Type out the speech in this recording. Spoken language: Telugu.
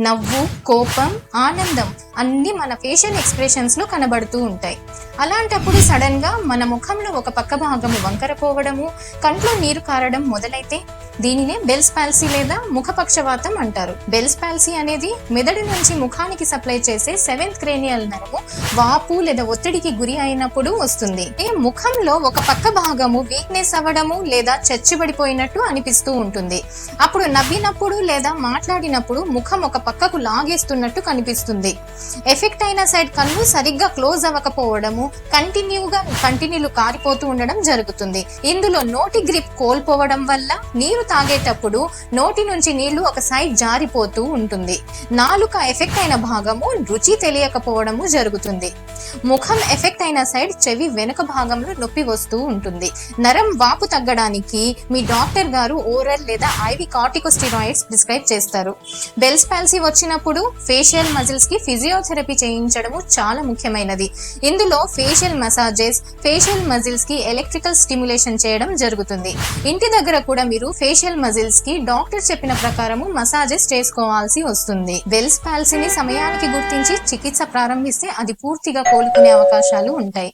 నవ్వు కోపం ఆనందం అన్నీ మన ఫేషియల్ ఎక్స్ప్రెషన్స్లో కనబడుతూ ఉంటాయి. అలాంటప్పుడు సడన్గా మన ముఖంలో ఒక పక్క భాగము వంకరపోవడము కంట్లో నీరు కారడం మొదలైతే దీనినే బెల్స్ పాల్సీ లేదా ముఖపక్షవాతం అంటారు. బెల్స్ పాల్సీ అనేది మెదడు నుంచి ముఖానికి సప్లై చేసే సెవెంత్ క్రేనియల్ నరము వాపు లేదా ఒత్తిడికి గురి అయినప్పుడు వస్తుంది. ఈ ముఖంలో ఒక పక్క భాగము వీక్నెస్ అవ్వడము లేదా చచ్చిబడిపోయినట్టు అనిపిస్తూ ఉంటుంది. అప్పుడు నవ్వినప్పుడు లేదా మాట్లాడినప్పుడు ముఖం ఒక పక్కకు లాగేస్తున్నట్టు కనిపిస్తుంది. ఎఫెక్ట్ అయిన సైడ్ కన్ను సరిగ్గా క్లోజ్ అవ్వకపోవడము కంటిన్యూగా కంటిన్యూలు కారిపోతూ ఉండడం జరుగుతుంది. ఇందులో నోటి గ్రిప్ కోల్పోవడం వల్ల నీరు తాగేటప్పుడు నోటి నుంచి నీళ్ళు ఒక సైడ్ జారిపోతూ ఉంటుంది. నాలుక ఎఫెక్ట్ అయిన భాగము రుచి తెలియకపోవడము జరుగుతుంది. ముఖం ఎఫెక్ట్ అయిన సైడ్ చెవి వెనుక భాగంలో నొప్పి వస్తూ ఉంటుంది. నరం వాపు తగ్గడానికి మీ డాక్టర్ గారు ఓరల్ లేదా ఐవి కార్టికోస్టిరాయిడ్స్ ప్రిస్క్రైబ్ చేస్తారు. బెల్స్ పాల్సీ వచ్చినప్పుడు ఫేషియల్ మజిల్స్కి ఫిజియోథెరపీ చేయించడము చాలా ముఖ్యమైనది. ఇందులో ఫేషియల్ మసాజెస్ ఫేషియల్ మజిల్స్కి ఎలక్ట్రికల్ స్టిమ్యులేషన్ చేయడం జరుగుతుంది. ఇంటి దగ్గర కూడా మీరు ఫేషియల్ మజిల్స్కి డాక్టర్ చెప్పిన ప్రకారము మసాజెస్ చేసుకోవాల్సి వస్తుంది. బెల్స్ పాల్సీని సమయానికి గుర్తించి చికిత్స ప్రారంభిస్తే అది పూర్తిగా కోలుకునే అవకాశాలు ఉంటాయి.